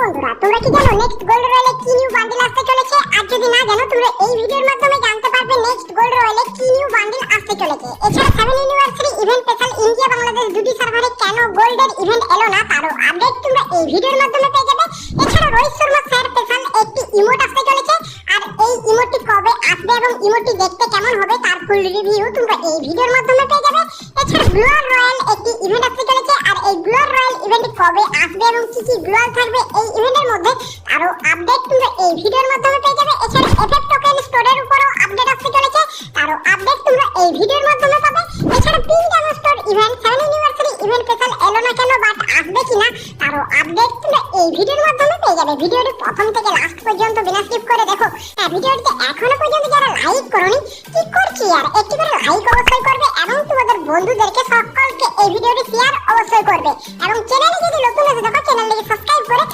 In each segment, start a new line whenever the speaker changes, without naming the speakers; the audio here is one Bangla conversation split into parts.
বন্ধুরা, তোমরা কি জানো নেক্সট গোল্ড রয়্যালে কি নিউ বান্ডিল আসতে চলেছে? আর যদি না জানো, তোমরা এই ভিডিওর মাধ্যমে জানতে পারবে নেক্সট গোল্ড রয়্যালে কি নিউ বান্ডিল আসতে চলেছে। এছাড়া seven anniversary event special India Bangladesh দুটি সার্ভারে কেন গোল্ডের ইভেন্ট এলো না তারও আপডেট তোমরা এই ভিডিওর মাধ্যমে পেয়ে যাবে। এছাড়া রোহিত শর্মা স্যার স্পেশাল একটি ইমোট আসতে চলেছে। আর এই ইমোটটি কবে আসবে এবং ইমোটটি দেখতে কেমন হবে তার ফুল রিভিউ তোমরা এই ভিডিওর মাধ্যমে পেয়ে যাবে। এছাড়া গ্লোয়াল রয়্যাল একটি ইভেন্ট আসতে চলেছে। আর এই গ্লোয়াল রয়্যাল ইভেন্ট কবে আসবে এবং কি কি গ্লোয়াল থাকবে আরও আপডেট তোমরা এই ভিডিওর মাধ্যমে পেয়ে যাবে। এছাড়া এফএফ টোকেন স্টোরের উপরও আপডেট আসতে চলেছে। তারও আপডেট তোমরা এই ভিডিওর মাধ্যমে পাবে। এছাড়া ping down store event seven anniversary event special এলো না কেন বাট আসবে কিনা, তারও আপডেট তোমরা এই ভিডিওর মাধ্যমে পেয়ে যাবে। ভিডিওটি প্রথম থেকে লাস্ট পর্যন্ত বিনা স্কিপ করে দেখো। হ্যাঁ ভিডিওটিতে এখনও পর্যন্ত যারা লাইক করনি, কি করছি আর? একটি করে লাইক অবশ্যই করবে এবং তোমাদের বন্ধুদেরকে সকলকে এই ভিডিওটি শেয়ার অবশ্যই করবে। এবং চ্যানেলে যদি নতুন এসে দেখো চ্যানেলটিকে সাবস্ক্রাইব করে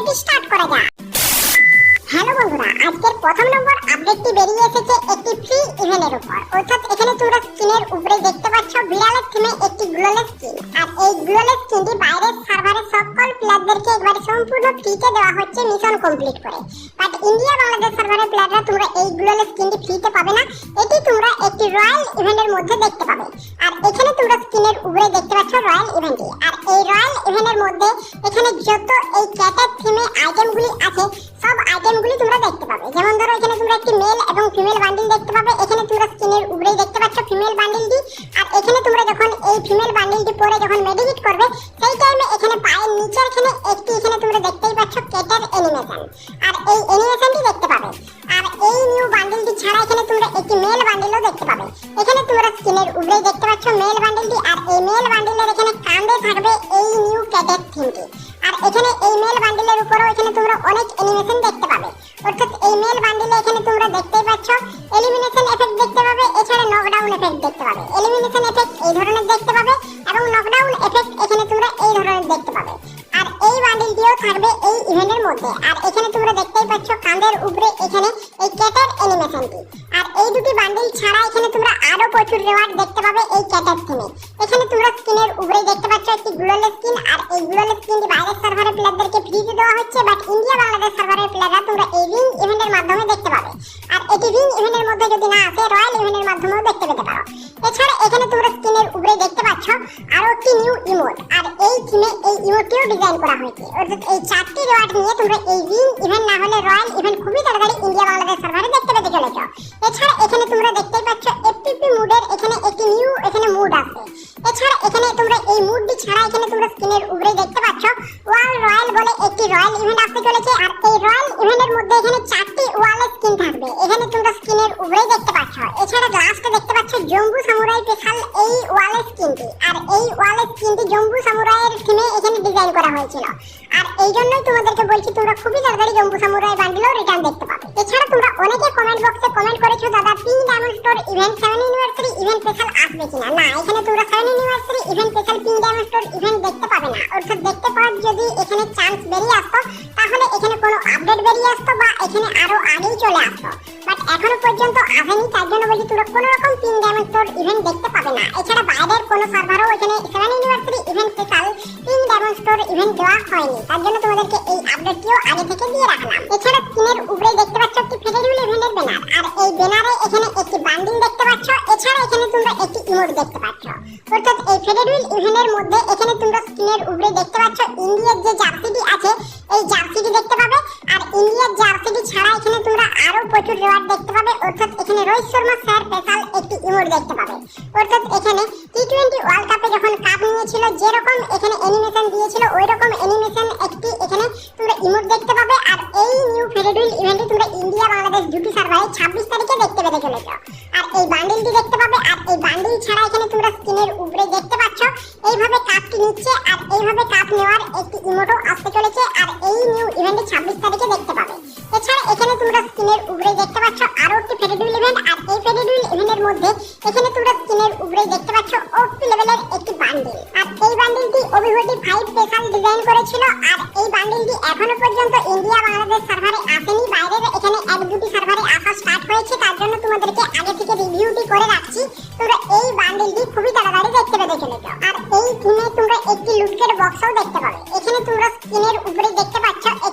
ভিডিওটি স্টার্ট করা যাক। হ্যালো বন্ধুরা, আজকের প্রথম নম্বর আপডেটটি বেরিয়ে এসেছে একটি ফ্রি ইভেন্টের উপর। অর্থাৎ এখানে তোমরা স্ক্রিনের উপরে দেখতে পাচ্ছ বিড়ালের থিমে একটি গ্লোলেস স্কিন আর এই গ্লোলেস স্কিনটি সার্ভারের সকল প্লেয়ারদেরকে একবারে সম্পূর্ণ ফ্রিতে দেওয়া হচ্ছে মিশন কমপ্লিট করে। বাট ইন্ডিয়া বাংলাদেশ সার্ভারের প্লেয়াররা তোমরা এই গ্লোলেস স্কিনটি ফ্রিতে পাবে না। এটি তোমরা একটি রয়্যাল ইভেন্টের মধ্যে দেখতে পাবে। আর এখানে তোমরা স্ক্রিনের উপরে দেখতে পাচ্ছ রয়্যাল ইভেন্টটি আর এই রয়্যাল ইভেন্টের মধ্যে এখানে যত এই ক্যাটের থিমে আইটেমগুলি আছে, সব আইটেমগুলি তোমরা দেখতে পাবে। যেমন ধরো, এখানে তোমরা একটি মেল এবং ফিমেল বান্ডিল দেখতে পাবে। এখানে তোমরা স্ক্রিনের উপরেই দেখতে পাচ্ছ ফিমেল বান্ডিলটি আর এখানে তোমরা যখন এই ফিমেল বান্ডিলটি পরে যখন মেডিকেট করবে এখানে একটি এখানে তোমরা দেখতেই পাচ্ছ কেটের অ্যানিমেশন আর এই অ্যানিমেশনটি দেখতে পাবে। আর এই নিউ বান্ডিলটি ছাড়া এখানে তোমরা একটি মেল বান্ডিলও দেখতে পাবে। এখানে তোমরা স্ক্রিনের উপরেই দেখতে পাচ্ছ মেল বান্ডিলটি আর এই মেল বান্ডিলের এখানে কাঁধে থাকবে এই নিউ ক্যাটের থিমটি আর এখানে এই মেল বান্ডিলের উপরেও এখানে তোমরা অনেক অ্যানিমেশন দেখতে পাবে। অর্থাৎ এই মেল বান্ডিলে এখানে তোমরা দেখতেই পাচ্ছ এলিমিনেশন এফেক্ট দেখতে পাবে, এছাড়া নকডাউন এফেক্ট দেখতে পাবে। এলিমিনেশন এফেক্ট এই ধরনের থাকবে এই ইভেন্টের মধ্যে। আর এখানে তোমরা দেখতেই পাচ্ছ কাঁধের উপরে এখানে এই ক্যাটের অ্যানিমেশনটি আর এই দুটি বান্ডিল ছাড়া এখানে তোমরা আরও প্রচুর রেওয়ার্ড দেখতে পাবে এই ক্যাটের থিমে এখানে তোমরা স্ক্রিনের উপরে দেখতে পাচ্ছ একটি গ্লোলেস স্কিন আর এই গ্লোলেস স্কিনটি বাইরের সার্ভারের প্লেয়ারদেরকে ফ্রিতে দেওয়া হচ্ছে বাট ইন্ডিয়া বাংলাদেশ সার্ভারের প্লেয়াররা তোমরা এই রিং ইভেন্টের মাধ্যমে দেখতে পাবে। আর এটি রিং ইভেন্টের মধ্যে যদি না আসে রয়্যাল ইভেন্টের মাধ্যমেও দেখতে পেতে পারো। এছাড়া এখানে তোমরা স্ক্রিনের উপরে দেখতে পাচ্ছ আরও একটি নিউ ইমোট আর এই থিমে এই ইমোটটিও ডিজাইন করা হয়েছে। অর্থাৎ এই চারটি রেওয়ার্ড নিয়ে তোমরা এই রিং ইভেন্ট না হলে রয়্যাল ইভেন্ট খুবই তাড়াতাড়ি ইন্ডিয়া বাংলাদেশ সার্ভারে দেখতে পেতে চলেছ। এছাড়া এখানে তোমরা দেখতেই পাচ্ছ এফপিপি মুডের এখানে একটি নিউ এখানে মুড আছে। এছাড়া এখানে তোমরা এই মুডটি ছাড়া এখানে তোমরা স্ক্রিনের উপরে দেখতে পাচ্ছ ওয়াল রয়্যাল বলে একটি রয়্যাল ইভেন্ট আসতে চলেছে। আর এই রয়্যাল ইভেন্টের মধ্যে এখানে চারটি ওয়াল স্কিন থাকবে। এখানে তোমরা স্ক্রিনের উপরেই দেখতে পাচ্ছ। এছাড়া লাস্টে দেখতে জম্বু সামুরাই স্পেশাল এই ওয়াল স্কিনটি। আর এই ওয়াল স্কিনটি জম্বু সামুরাইয়ের থিমে এখানে ডিজাইন করা হয়েছিল। আর এই জন্যই তোমাদেরকে বলছি, তোমরা খুবই তাড়াতাড়ি জম্বু সামুরাই বান্ডিলও রিটার্ন দেখতে পাবে। এছাড়া তোমরা অনেকে কমেন্ট বক্সে কমেন্ট করেছ, দাদা ping diamond store event seven anniversary event special আসবে কিনা? না, এখানে তোমরা seven anniversary event special ping diamond store event দেখতে পাবে না। অর্থাৎ দেখতে পাওয়ার যদি এখানে চান্স বেরিয়ে আসতো, তাহলে এখানে কোনো আপডেট বেরিয়ে আসতো আগেই চলে আসতো বাট এখনও পর্যন্ত আসেনি, তার জন্য বলছি তোমরা কোনো রকম পিং ডায়মন্ড স্টোর ইভেন্ট দেখতে পাবে না। এছাড়া বাইরের কোনো সার্ভারও এখানে seven university event special ping diamond store event দেওয়া হয়নি। তার জন্য তোমাদেরকে এই আপডেটটিও আগে থেকে দিয়ে রাখলাম। এছাড়া স্ক্রিনের উপরে দেখতে পাচ্ছ একটি ফেডারেল ইভেন্টের ব্যানার আর এই ব্যানারে এখানে একটি বান্ডিল দেখতে পাচ্ছ। এছাড়া এখানে তোমরা একটি ইমোট দেখতে পাচ্ছ। অর্থাৎ এই ফেডারেল ইভেন্টের মধ্যে এখানে তোমরা স্ক্রিনের উপরে দেখতে পাচ্ছ ইন্ডিয়ার যে জার্সিটি আছে এই জার্সিটি দেখতে পাবে, আর ইন্ডিয়ার জার্সিটি ছাড়া এখানে তোমরা আরও প্রচুর রেওয়ার্ড দেখতে পাবে। অর্থাৎ এখানে রোহিত শর্মা, স্যার স্পেশাল একটি ইমোট দেখতে পাবে। অর্থাৎ এখানে টি টোয়েন্টি ওয়ার্ল্ড কাপে যখন কাপ নিয়েছিল, যেরকম এখানে অ্যানিমেশন ছাব্বিশ তারিখে দেখতে পেতে চলেছ আর এই বান্ডিলটি দেখতে পাবে, আর এই বান্ডিল ছাড়া এখানে তোমরা স্ক্রিনের উপরে দেখতে পাচ্ছ, এইভাবে কাপটি নিচ্ছে আর এইভাবে কাপ নেওয়ার একটি ইমোটো আসতে চলেছে, আর এই নিউ ইভেন্টটি ছাব্বিশ তারিখে দেখতে পাবে। এছাড়া এখানে তোমরা স্ক্রিনের উপরে দেখতে পাচ্ছ আরও একটি ফেডারেল ইভেন্ট আর এই ফেডারেল ইভেন্টের মধ্যে এখানে তোমাদেরকে আগে থেকে রিভিউটি করে রাখছি। তোমরা এই বান্ডিলটি খুবই তাড়াতাড়ি দেখতে পেতে চলেছ আর এই স্কিনে তোমরা একটি লুটকের বক্সও দেখতে পাবে। এখানে তোমরা স্কিনের উপরে দেখতে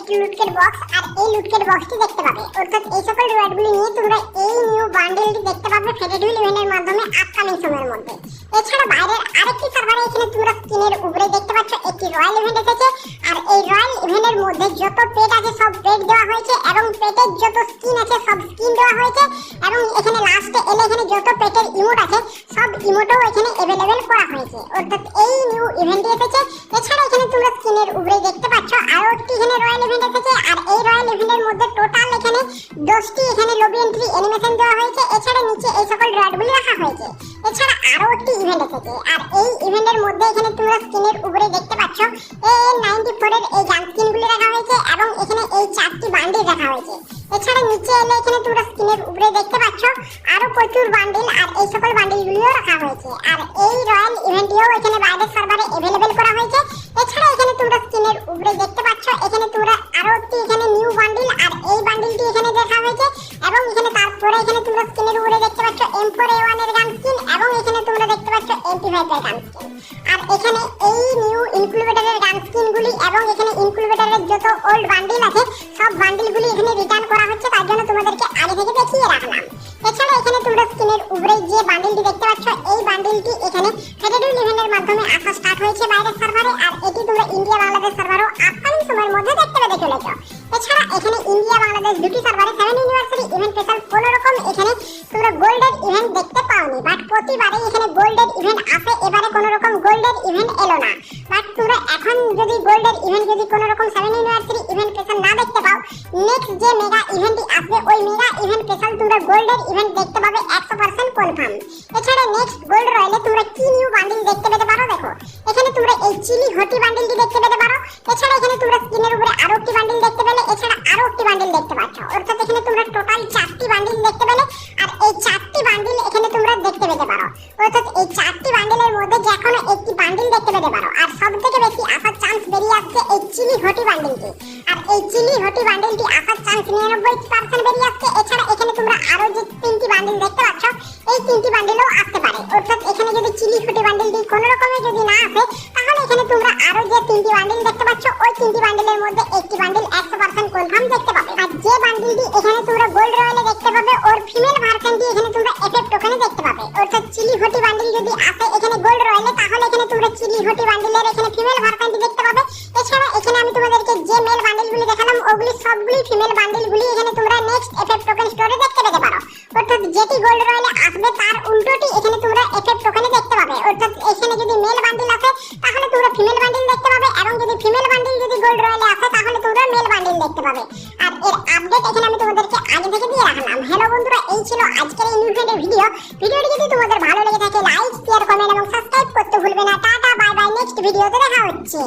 একটি বক্স আর এই লুটকেট বক্সটি দেখতে পাবে। অর্থাৎ এই সকল রিওয়ার্ডগুলি নিয়ে তোমরা এই নিউ বান্ডেলটি দেখতে পাবে ফেডারেল ইভেন্টের মাধ্যমে আপকামিং সময়ের মধ্যে। এছাড়া বাইরের আরেকটি সার্ভারে এখানে তোমরা স্কিনের উপরে দেখতে পাচ্ছ একটি রয়্যাল ইভেন্ট এসেছে। আর এই রয়্যাল ইভেন্টের মধ্যে যত পেট আছে সব পেট দেওয়া হয়েছে এবং পেটের যত স্কিন আছে সব স্কিন দেওয়া হয়েছে। এবং এখানে লাস্টে এলে এখানে যত পেটের ইমোট আছে, সব ইমোটও এখানে অ্যাভেলেবেল করা হয়েছে। অর্থাৎ এই নিউ ইভেন্টটি এসেছে। এছাড়া তোমরা স্কিনের উপরে দেখতে পাচ্ছ, আরও একটি এখানে রয়্যাল ইভেন্ট এসেছে, আর এই রয়্যাল ইভেন্টের মধ্যে টোটাল এখানে দশটি এখানে লবি এন্ট্রি অ্যানিমেশন দেওয়া হয়েছে, এছাড়া নিচে এই সকল রডগুলি রাখা হয়েছে। এছাড়া আরও একটি ইভেন্ট এসেছে, আর এই ইভেন্টের মধ্যে এখানে তোমরা স্ক্রিনের উপরে দেখতে পাচ্ছ এ নাইনটি ফোরের এই গান স্কিনগুলি রাখা হয়েছে, এবং এখানে এই চারটি বান্ডিল রাখা হয়েছে। এছাড়া নিচে এলে এখানে তোমরা স্ক্রিনের উপরে দেখতে পাচ্ছ, আরও প্রচুর বান্ডিল আর এই সকল বান্ডিলগুলিও রাখা হয়েছে। আর এই রয়্যাল ইভেন্টটিও এখানে বাইরের সার্ভারে অ্যাভেলেবেল পাচ্ছ এম ফোর এ গান স্কিন এবং এখানে তোমরা দেখতে পাচ্ছ এমপি ফাইভ এর গান স্কিন আর এখানে এই নিউ ইনক্লুবেটারের গান স্কিনগুলি এবং এখানে ইনক্লুবেটারের যত ওল্ড বান্ডিল আছে, সব বান্ডিলগুলি এখানে রিটার্ন করা হচ্ছে, তার জন্য তোমাদেরকে আগে থেকে দেখিয়ে রাখলাম। এছাড়া এখানে তোমরা স্ক্রিনের উপরে যে বান্ডিলটি দেখতে পাচ্ছ, এই বান্ডিলটি এখানে ফেডারেল ইভেন্টের মাধ্যমে আসা স্টার্ট হয়েছে বাইরের সার্ভারে আর এটি তোমরা ইন্ডিয়া বাংলাদেশ সার্ভারও আপকামিং সময়ের মধ্যে দেখতে পেতে চলেছ এছাড়া এখানে ইন্ডিয়া বাংলাদেশ দুটি সার্ভারে সেভেন ইউনিভার্সিটি এখানে তোমরা গোল্ডের ইভেন্ট দেখতে পাওনি বাট প্রতিবারে এখানে গোল্ডের ইভেন্ট আসে এবারে কোনো রকম গোল্ডের ইভেন্ট এলো না। বাট তোমরা এখন যদি গোল্ডের ইভেন্ট যদি কোনো রকম সেভেন ইউনিভার্সিটি ইভেন্ট স্পেশাল না দেখতে পাও নেক্সট যে মেগা ইভেন্টটি আসবে, ওই মেগা ইভেন্ট স্পেশাল তোমরা গোল্ডের ইভেন্ট দেখতে পাবে একশো পার্সেন্ট কনফার্ম এছাড়া নেক্সট গোল্ড রয়েলে তোমরা কি নিউ বান্ডিল দেখতে পেতে পারো দেখো। এখানে তোমরা এই চিলি ঘটি বান্ডিলটি দেখতে পেতে আর বেশি আসার চান্স বেরিয়ে আসছে এই চিলি ঘটি বান্ডিলটি আর এই চিলি ঘটি বান্ডিলটি আসার চান্স নিরানব্বই পার্সেন্ট বেরিয়ে আসছে। এছাড়া এখানে তোমরা আরও যে তিনটি বান্ডিল দেখতে পাচ্ছ, এই তিনটি বান্ডিলও আসতে পারে। অর্থাৎ এখানে যদি চিলি ঘটি বান্ডিলটি কোনো রকমের যদি না আসে, তাহলে এখানে তোমরা আরও যে তিনটি বান্ডিল দেখতে পাচ্ছ, ওই তিনটি বান্ডিলের মধ্যে একটি বান্ডিল একশো পার্সেন্ট কনফার্ম দেখতে পাবে। আর যে বান্ডিলটি এখানে তোমরা গোল্ড রয়্যালে দেখতে পাবে, ওর ফিমেল ভার্সনটি এখানে তোমরা এফেক্ট ওখানে দেখতে পাবে। অর্থাৎ চিলি ঘটি বান্ডিল যদি আসে এখানে গোল্ড রয়্যালে তাহলে এখানে তোমরা চিলি ঘটি বান্ডিলের গোল্ড রয়্যালে আসে তাহলে তোমরা মেল বান্ডিল দেখতে পাবে। আর এর আপডেট এখানে আমি তোমাদেরকে আগে থেকে দিয়ে রাখলাম। হ্যালো বন্ধুরা, এই ছিল আজকের এই নিউজের ভিডিও ভিডিওটি যদি তোমাদের ভালো লেগে থাকে লাইক শেয়ার কমেন্ট এবং সাবস্ক্রাইব করতে ভুলবে না। টাটা বাই বাই নেক্সট ভিডিওতে দেখা হচ্ছে।